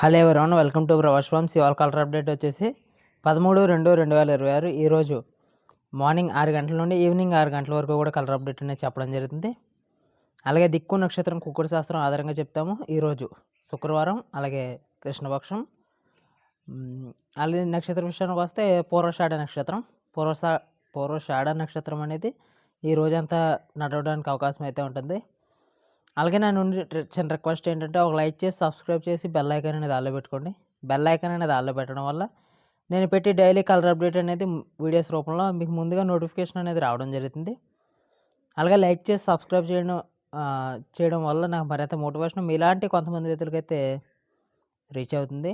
Hello everyone welcome to Pravash farms. ఇవాళ colour update వచ్చేసి పదమూడు రెండు రెండు వేల ఇరవై ఆరు ఈరోజు మార్నింగ్ ఆరు గంటల నుండి ఈవినింగ్ ఆరు గంటల వరకు కూడా కలర్ అప్డేట్ అనేది చెప్పడం జరుగుతుంది. అలాగే దిక్కు నక్షత్రం కుక్కుడు శాస్త్రం ఆధారంగా చెప్తాము ఈరోజు శుక్రవారం అలాగే కృష్ణపక్షం. అలాగే నక్షత్ర విషయానికి వస్తే పూర్వషాఢ నక్షత్రం. పూర్వషా పూర్వషాఢ నక్షత్రం అనేది ఈ రోజంతా నడవడానికి అవకాశం అయితే ఉంటుంది. అలాగే నా నుండి చిన్న రిక్వెస్ట్ ఏంటంటే ఒక లైక్ చేసి సబ్స్క్రైబ్ చేసి బెల్ ఐకాన్ అనేది ఆల్లో పెట్టుకోండి. బెల్ ఐకాన్ అనేది ఆల్లో పెట్టడం వల్ల నేను పెట్టి డైలీ కలర్ అప్డేట్ అనేది వీడియోస్ రూపంలో మీకు ముందుగా నోటిఫికేషన్ అనేది రావడం జరుగుతుంది. అలాగే లైక్ చేసి సబ్స్క్రైబ్ చేయడం చేయడం వల్ల నాకు మరింత మోటివేషన్ మీలాంటి కొంతమంది రైతులకైతే రీచ్ అవుతుంది.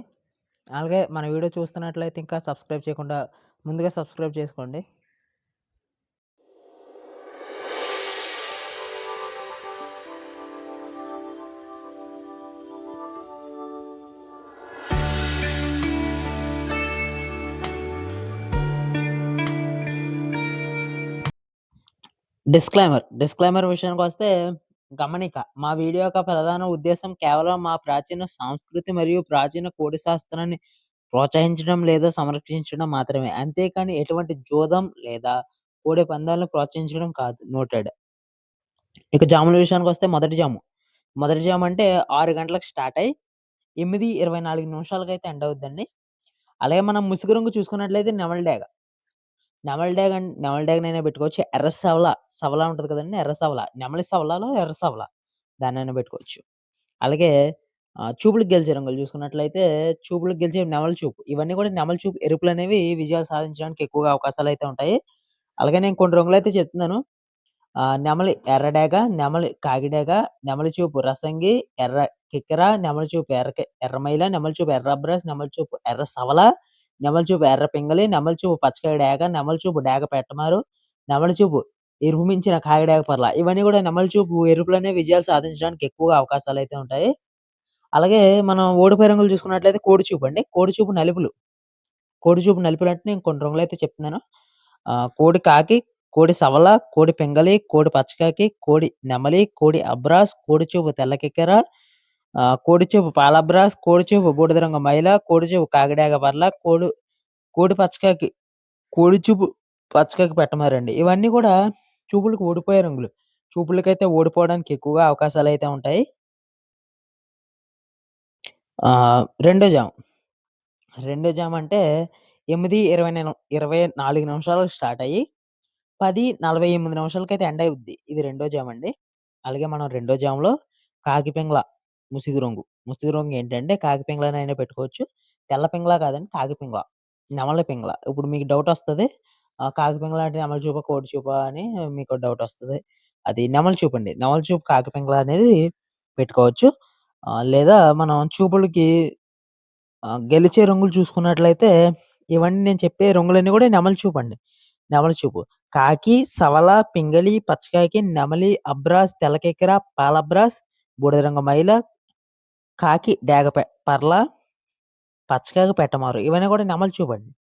అలాగే మన వీడియో చూస్తున్నట్లయితే ఇంకా సబ్స్క్రైబ్ చేయకుండా ముందుగా సబ్స్క్రైబ్ చేసుకోండి. డిస్క్లైమర్ డిస్క్లైమర్ విషయానికి వస్తే గమనిక. మా వీడియో యొక్క ప్రధాన ఉద్దేశం కేవలం మా ప్రాచీన సంస్కృతి మరియు ప్రాచీన కోడి శాస్త్రాన్ని ప్రోత్సహించడం లేదా సంరక్షించడం మాత్రమే. అంతేకాని ఎటువంటి జోదం లేదా కోడి పందాలను ప్రోత్సహించడం కాదు. నోటెడ్ ఇక జాముల విషయానికి వస్తే మొదటి జాము. మొదటి జాము అంటే ఆరు గంటలకు స్టార్ట్ అయ్యి ఎనిమిది ఇరవై నాలుగు నిమిషాలకి అయితే ఎండ్ అవుద్దండి. అలాగే మనం ముసుగు రంగు చూసుకున్నట్లయితే నెమల్ డేగా నెమల్ డ్యాగ్ అండ్ నెమల్ డ్యాగ్నైనా పెట్టుకోవచ్చు. ఎర్ర సవల సవల ఉంటుంది కదండి ఎర్ర సవల. నెమలి సవలలో ఎర్ర సవల దాన్నైనా పెట్టుకోవచ్చు. అలాగే చూపులకు గెలిచే రంగులు చూసుకున్నట్లయితే చూపులకు గెలిచే నెమలి చూపు. ఇవన్నీ కూడా నెమల చూపు ఎరుపులు అనేవి విజయాలు సాధించడానికి ఎక్కువగా అవకాశాలు అయితే ఉంటాయి. అలాగే నేను కొన్ని రంగులు అయితే చెప్తున్నాను. ఆ, నెమలి ఎర్రడేగ నెమలి కాగిడేగ నెమలి చూపు రసంగి ఎర్ర కిక్కర నెమలి చూపు ఎర్ర ఎర్రమైల నెమలి చూపు ఎర్ర అబ్రస్ నెమలి చూపు ఎర్ర సవల నెమలి చూపు ఎర్ర పింగళి నెమలి చూపు పచ్చకాయ డేగ నెమలి చూపు డేగ పెట్టమారు నెమలి చూపు ఎరుపు మించిన కాగిడేగ పర్ల. ఇవన్నీ కూడా నెమలి చూపు ఎరుపులనే విజయాలు సాధించడానికి ఎక్కువగా అవకాశాలు అయితే ఉంటాయి. అలాగే మనం ఓడిపోయి రంగులు చూసుకున్నట్లయితే కోడి చూపు అండి. కోడి చూపు నలుపులు. కోడి చూపు నలుపులు అంటే నేను కొన్ని రంగులు అయితే చెప్తున్నాను. ఆ, కోడి కాకి కోడి సవల కోడి పింగళి కోడి పచ్చకాకి కోడి నెమలి కోడి అబ్రాస్ కోడి చూపు తెల్ల కిక్కెర ఆ, కోడి చూపు పాలబ్రాస్ కోడి బూడిద రంగు మైల కోడి చూపు పర్ల కోడి కోడి పచ్చకాకి కోడిచూపు పచ్చకాకి పెట్టమారండి. ఇవన్నీ కూడా చూపులకు ఓడిపోయే రంగులు. చూపులకైతే ఓడిపోవడానికి ఎక్కువగా అవకాశాలు అయితే ఉంటాయి. ఆ, రెండో జామ్. రెండో జామ్ అంటే ఎనిమిది ఇరవై నేను- ఇరవై నాలుగు నిమిషాలకు స్టార్ట్ అయ్యి పది నలభై ఎనిమిది నిమిషాలకైతే ఎండ్ అవుద్ది ఇది రెండో జామ్ అండి. అలాగే మనం రెండో జామ్లో కాకి పింగళ ముసిగి రంగు. ముసిగి రంగు ఏంటంటే కాకి పింగళనైనా పెట్టుకోవచ్చు. తెల్ల పింగళ కాదండి కాకి పింగళ. నెమలి పింగళ. ఇప్పుడు మీకు డౌట్ వస్తుంది కాకి పింగళ అంటే నెమలి చూప కోడి చూప అని మీకు డౌట్ వస్తుంది. అది నెమలి చూపండి నెమలి చూపు కాకి పింగళ అనేది పెట్టుకోవచ్చు. లేదా మనం చూపులకి గెలిచే రంగులు చూసుకున్నట్లయితే ఇవన్నీ నేను చెప్పే రంగులన్నీ కూడా నెమలి చూపండి నెమలి చూపు. కాకి సవల పింగళి పచ్చకాకి నెమలి అబ్రాస్ తెల్లకెక్కర పాలబ్రాస్ బూడిద రంగు మైల కాకి డేగ పె- పర్ల పచ్చకాకి పెట్టమారు. ఇవన్నీ కూడా నెమలి చూపు అండి.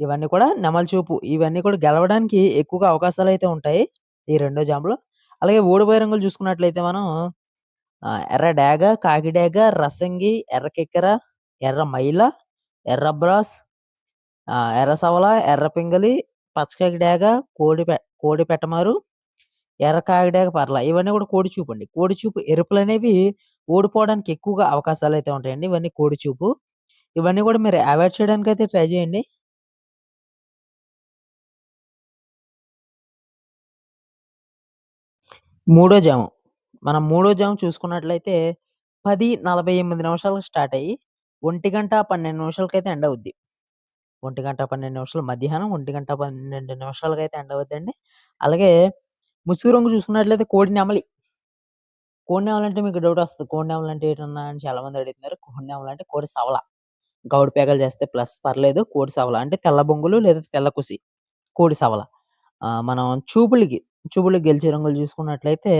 ఇవన్నీ కూడా నెమలి చూపు. ఇవన్నీ కూడా గెలవడానికి ఎక్కువగా అవకాశాలు అయితే ఉంటాయి ఈ రెండో జాంబులో. అలాగే ఓడిపోయే రంగులు చూసుకున్నట్లయితే మనం ఎర్ర డేగ కాకి డేగ రసంగి ఎర్ర కిక్కర ఎర్ర మైల ఎర్ర బ్రాస్ ఎర్ర సవల ఎర్ర పింగలి పచ్చకాకి డేగ కోడి కోడి పెట్టమారు ఎర్ర కాకిడేగ పర్ల. ఇవన్నీ కూడా కోడి చూపు అండి. కోడి చూపు ఎరుపులు అనేవి ఓడిపోవడానికి ఎక్కువగా అవకాశాలు అయితే ఉంటాయండి. ఇవన్నీ కోడి చూపు. ఇవన్నీ కూడా మీరు అవాయిడ్ చేయడానికి అయితే ట్రై చేయండి. మూడో జాము. మనం మూడో జాము చూసుకున్నట్లయితే పది నలభై ఎనిమిది నిమిషాలకు స్టార్ట్ అయ్యి ఒంటి గంట పన్నెండు నిమిషాలకైతే ఎండ అవుద్ది. ఒంటి గంట పన్నెండు నిమిషాలు మధ్యాహ్నం ఒంటి గంట పన్నెండు నిమిషాలకైతే ఎండ్ అవుద్దండి. అలాగే ముసుగు రంగు చూసుకున్నట్లయితే కోడి నెమలి కోడి అంటే మీకు డౌట్ వస్తుంది. కోడి అంటే ఏంటన్నా అని చాలా మంది అడుగుతున్నారు. కోడి అంటే కోడి సవల. గౌడి పేగలు చేస్తే ప్లస్ పర్లేదు కోడి సవల. అంటే తెల్ల బొంగులు లేదా తెల్ల కుసి కోడి సవల. ఆ, మనం చూపులకి చూపులకి గెలిచే రంగులు చూసుకున్నట్లయితే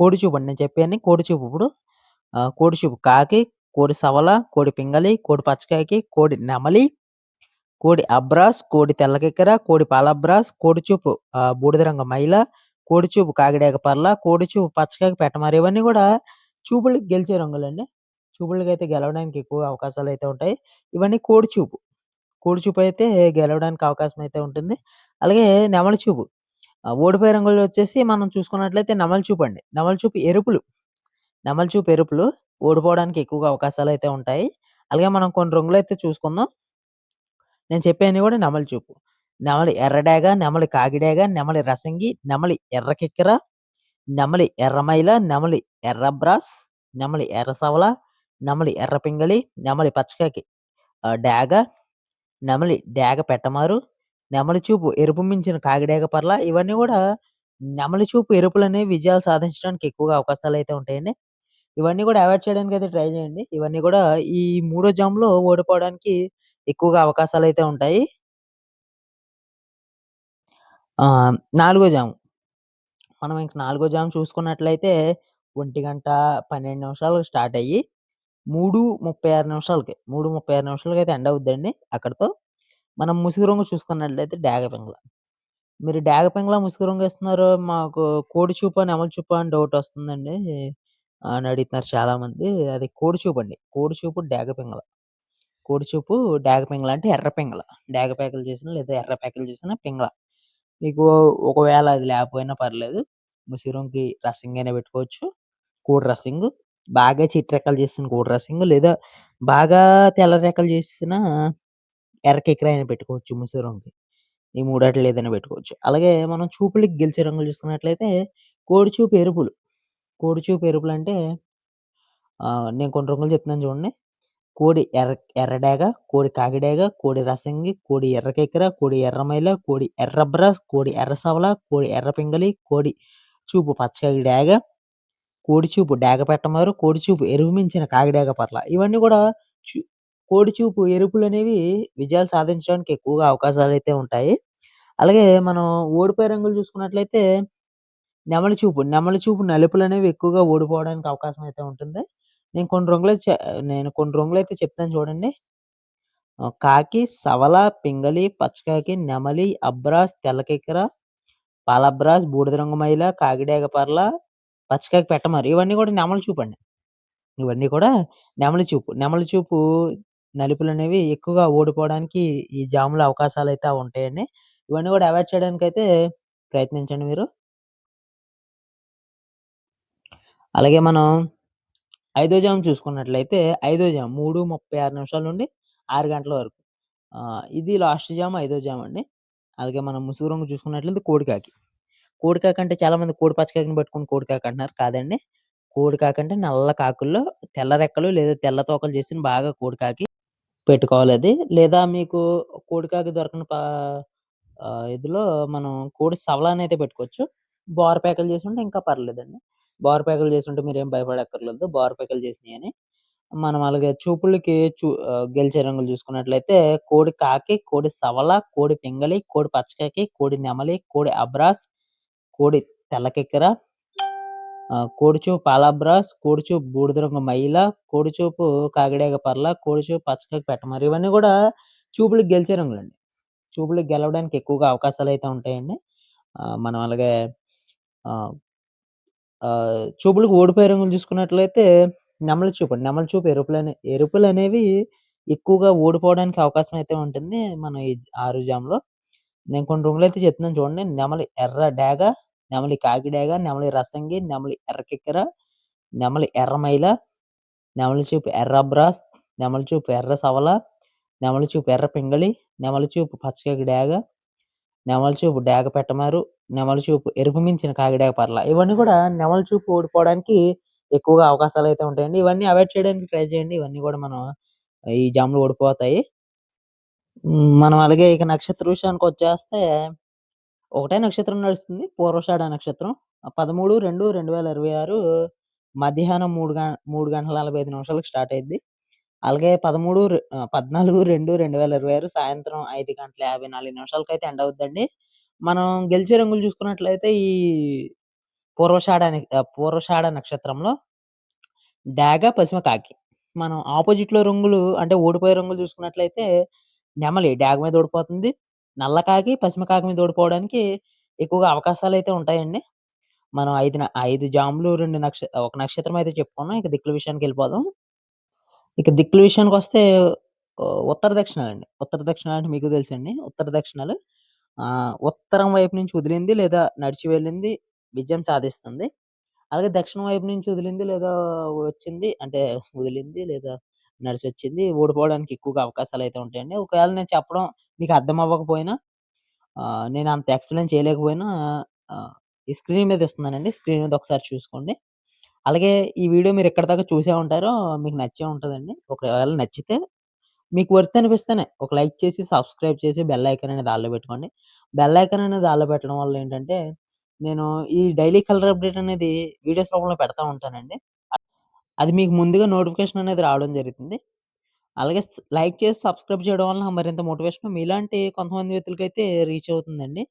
కోడి చూపు అండి. నేను చెప్పాను కోడి చూపు ఇప్పుడు. ఆ, కోడి చూపు కాకి కోడి సవల కోడి పింగలి కోడి పచ్చకాయకి కోడి నెమలి కోడి అబ్రాస్ కోడి తెల్లకెక్కర కోడి పాలబ్రాస్ కోడి చూపు బూడిద రంగు మైల కోడి చూపు కాకిడేక పర్ల కోడి చూపు పచ్చకాకి పెట్టమారు ఇవన్నీ కూడా చూపులకు గెలిచే రంగులండి చూపులకైతే గెలవడానికి ఎక్కువ అవకాశాలు అయితే ఉంటాయి. ఇవన్నీ కోడి చూపు. కోడి చూపు అయితే గెలవడానికి అవకాశం అయితే ఉంటుంది. అలాగే నెమలి చూపు. ఓడిపోయే రంగులు వచ్చేసి మనం చూసుకున్నట్లయితే నెమలి అండి నెమలి చూపు ఎరుపులు. నెమలి చూపు ఎరుపులు ఓడిపోవడానికి ఎక్కువగా అవకాశాలు అయితే ఉంటాయి. అలాగే మనం కొన్ని రంగులు అయితే చూసుకుందాం. నేను చెప్పేవి కూడా నెమలి చూపు. నెమలి ఎర్రడేగ, నెమలి కాగిడేగ నెమలి రసంగి, నెమలి ఎర్ర కిక్కెర, నెమలి ఎర్రమైల, నెమలి ఎర్ర బ్రాస్, నెమలి ఎర్ర సవల, నెమలి ఎర్రపింగళి నెమలి పచ్చకాకి డేగ, నెమలి డేగ పెట్టమారు, నెమలి చూపు ఎరుపు మించిన కాగిడేగ పర్ల ఇవన్నీ కూడా నెమలి చూపు ఎరుపులనే విజయాలు సాధించడానికి ఎక్కువగా అవకాశాలు అయితే ఉంటాయండి. ఇవన్నీ కూడా అవాయిడ్ చేయడానికి అయితే ట్రై చేయండి. ఇవన్నీ కూడా ఈ మూడో జామ్‌లో ఓడిపోవడానికి ఎక్కువగా అవకాశాలు అయితే ఉంటాయి. నాలుగో జాము. మనం ఇంక నాలుగో జాము చూసుకున్నట్లయితే 1:12 నిమిషాలకు స్టార్ట్ అయ్యి 3:36 నిమిషాలకి 3:36 నిమిషాలకైతే ఎండ్ అవుద్దండి అక్కడితో. మనం ముసుగు రంగు చూసుకున్నట్లయితే డేగ పింగళ. మీరు డేగ పింగళ, ముసుగు రంగు ఇస్తున్నారు. మాకు కోడి చూపా, నెమలి చూపా అని డౌట్ వస్తుందండి అని అడుగుతున్నారు చాలామంది. అది కోడి చూపండి. కోడి చూపు డేగ పింగళ. కోడి చూపు డేగ పింగళ అంటే ఎర్ర పింగళ. డేగ పేకలు చేసిన లేదా ఎర్ర పేకలు చేసిన పింగళ. మీకు ఒకవేళ అది లేకపోయినా పర్లేదు. ముసిరంకి రస్సింగ్ అయినా పెట్టుకోవచ్చు. కోడి రసంగు. బాగా చిట్టి రెక్కలు చేసిన కోడి రస్సింగ్ లేదా బాగా తెల్ల రెక్కలు చేసిన ఎర్రకెక్కర అయినా పెట్టుకోవచ్చు ముసుగు ఈ మూడాటిలో ఏదైనా పెట్టుకోవచ్చు. అలాగే మనం చూపులకి గెలిచే రంగులు చూసుకున్నట్లయితే కోడి చూపు ఎరుపులు. కోడిచూపు ఎరుపులు అంటే నేను కొన్ని రంగులు చెప్తున్నాను చూడండి. కోడి ఎర్ర ఎర్రడేగ, కోడి కాకిడేగ, కోడి రసంగి, కోడి ఎర్ర కిక్కెర, కోడి ఎర్రమైల, కోడి ఎర్ర బ్రస్ కోడి ఎర్ర సవల, కోడి ఎర్ర పింగళి, కోడి చూపు పచ్చకాకి డేగ, కోడి చూపు డేగ పెట్టమారు, కోడి చూపు ఎరుపు మించిన కాకిడేగ పట్ల ఇవన్నీ కూడా కోడి చూపు ఎరుపులనేవి విజయాలు సాధించడానికి ఎక్కువగా అవకాశాలు అయితే ఉంటాయి. అలాగే మనం ఓడిపోయే రంగులు చూసుకున్నట్లయితే నెమలి చూపు. నెమలి చూపు నలుపులనేవి ఎక్కువగా ఓడిపోవడానికి అవకాశం అయితే ఉంటుంది. నేను కొన్ని రంగులు చె నేను కొన్ని రంగులు అయితే చెప్తాను చూడండి. ఆహ్, కాకి, సవల, పింగళి, పచ్చకాకి, నెమలి, అబ్రాస్, తెల్లకెక్కర పాలబ్రాస్, బూడిద రంగు మైల, కాకిడేగ పర్ల, పచ్చకాకి పెట్టమారు. ఇవన్నీ కూడా నెమలి చూపండి. ఇవన్నీ కూడా నెమలి చూపు. నెమలి చూపు నలుపులనేవి ఎక్కువగా ఓడిపోవడానికి ఈ జామ్‌లో అవకాశాలైతే ఉంటాయండి. ఇవన్నీ కూడా అవాయిడ్ చేయడానికైతే ప్రయత్నించండి మీరు. అలాగే మనం ఐదో జామ్ చూసుకున్నట్లయితే ఐదో జామ్ 3:36 నిమిషాల నుండి 6 గంటల వరకు. ఆహ్, ఇది లాస్ట్ జామ్ ఐదో జామ్ అండి. అలాగే మనం ముసుగు రంగు చూసుకున్నట్లయితే కోడికాకి. కోడికాకి అంటే చాలామంది కోడి పచ్చకాకిని పట్టుకొని కోడికాకి అంటున్నారు. కాదండి. కోడికాకి అంటే నల్ల కాకుల్లో తెల్ల రెక్కలు లేదా తెల్ల తోకలు చేసిన బాగా కోడికాకి పెట్టుకోవాలది. లేదా మీకు కోడికాకి దొరకని పా ఆహ్, ఇదిలో మనం కోడి అయితే పెట్టుకోవచ్చు. బోర పేకలు చేసుంటే ఇంకా పర్లేదండి. బోర పేకలు మీరు ఏం భయపడక్కర్లేదు. బోర పేకలు అని మనం అలాగే చూపులకి చూ గెలిచే రంగులు చూసుకున్నట్లయితే కోడి కాకి, కోడి సవల, కోడి పింగళి, కోడి పచ్చకాకి, కోడి నెమలి, కోడి అబ్రాస్, కోడి తెల్లకెక్కర కోడిచూపు ఆహ్, పాలబ్రాస్, కోడిచూపు బూడిద రంగు మైల, కోడిచూపు కాకిడేగ పర్ల, కోడిచూపు పచ్చకాకి పెట్టమరి ఇవన్నీ కూడా చూపులకు గెలిచే రంగులండి. చూపులకు గెలవడానికి ఎక్కువగా అవకాశాలు అయితే ఉంటాయండి. మనం అలాగే ఆహ్ చూపులకు ఓడిపోయే రంగులు చూసుకున్నట్లయితే నెమలి చూపండి. నెమలి చూపు ఎరుపులనే ఎరుపులనేవి ఎక్కువగా ఓడిపోవడానికి అవకాశం అయితే ఉంటుంది. మన ఈ 6 జామ్‌లో. నేను కొన్ని రంగులైతే చెప్తున్నాను చూడండి. నెమలి ఎర్ర డేగ, నెమలి కాకిడాగ నెమలి రసంగి, నెమలి ఎర్రకిక్కెర నెమలి ఎర్రమైల, నెమలి చూపు ఎర్ర బ్రాస్, నెమలి చూపు ఎర్ర సవల, నెమలి చూపు ఎర్ర పింగళి, నెమలి చూపు పచ్చకాకి డాగ నెమలి చూపు డేగ పెట్టమారు, నెమలి చూపు ఎరుపు మించిన కాకిడేగ పర్ల. ఇవన్నీ కూడా నెమలి చూపు ఓడిపోవడానికి ఎక్కువగా అవకాశాలైతే ఉంటాయండి. ఇవన్నీ అవాయిడ్ చేయడానికి ట్రై చేయండి. ఇవన్నీ కూడా మనం ఈ జామ్‌లో ఓడిపోతాయి. మనం అలాగే ఇక నక్షత్ర విషయానికొచ్చేస్తే ఒకటే నక్షత్రం నడుస్తుంది. పూర్వషాఢ నక్షత్రం. 13/2/2026 మధ్యాహ్నం 3 గ 3 గంటల 45 నిమిషాలకు స్టార్ట్ అయ్యిద్ది. అలాగే పదమూడు పద్నాలుగు రెండు రెండు వేల ఇరవై ఆరు సాయంత్రం ఐదు గంటల 54 నిమిషాలకైతే ఎండ్ అవుద్దండి. మనం గెలిచే రంగులు చూసుకున్నట్లయితే ఈ పూర్వషాఢ పూర్వషాడ పూర్వషాఢ నక్షత్రంలో డాగ పశ్చిమ కాకి. మనం ఆపోజిట్‌లో రంగులు అంటే ఓడిపోయే రంగులు చూసుకున్నట్లయితే నెమలి డాగ మీద ఓడిపోతుంది. నల్ల కాకి, పశ్చిమ కాకి మీద ఓడిపోవడానికి ఎక్కువగా అవకాశాలు అయితే ఉంటాయండి. మనం ఐదు ఐదు జాములు రెండు నక్ష ఒక నక్షత్రం అయితే చెప్పుకున్నాం. ఇక దిక్కుల విషయానికి వెళ్ళిపోదాం ఇక దిక్కుల విషయానికి వస్తే ఉత్తర దక్షిణాలండి. ఉత్తర దక్షిణాలంటే మీకు తెలుసండి. ఉత్తర దక్షిణాలు ఉత్తరం వైపు నుంచి వదిలింది లేదా నడిచి వెళ్ళింది విజయం సాధిస్తుంది. అలాగే దక్షిణం వైపు నుంచి వదిలింది లేదా వచ్చింది అంటే వదిలింది లేదా నడిచి వచ్చింది ఓడిపోవడానికి ఎక్కువగా అవకాశాలు అయితే ఉంటాయండి. ఒకవేళ నేను చెప్పడం మీకు అర్థం అవ్వకపోయినా నేను అంత ఎక్స్‌ప్లెయిన్ చేయలేకపోయినా ఈ స్క్రీన్ మీద ఇస్తున్నానండి. స్క్రీన్ మీద ఒకసారి చూసుకోండి. అలాగే ఈ వీడియో మీరు ఎక్కడి దాకా చూసే ఉంటారో మీకు నచ్చే ఉంటుందండి ఒకవేళ నచ్చితే మీకు వర్త్ అనిపిస్తేనే ఒక లైక్ చేసి, సబ్స్క్రైబ్ చేసి, బెల్ ఐకాన్ అనేది ఆల్‌లో పెట్టుకోండి. బెల్ ఐకాన్ అనేది ఆల్‌లో పెట్టడం వల్ల ఏంటంటే, నేను ఈ డైలీ కలర్ అప్డేట్ అనేది వీడియోస్ రూపంలో పెడతా ఉంటానండి. అది మీకు ముందుగా నోటిఫికేషన్ అనేది రావడం జరుగుతుంది. అలాగే లైక్ చేసి, సబ్స్క్రైబ్ చేయడం వల్ల మరింత మోటివేషన్ మీలాంటి కొంతమంది వ్యక్తులకైతే రీచ్ అవుతుందండి.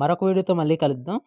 మరొక వీడియోతో మళ్ళీ కలుద్దాం.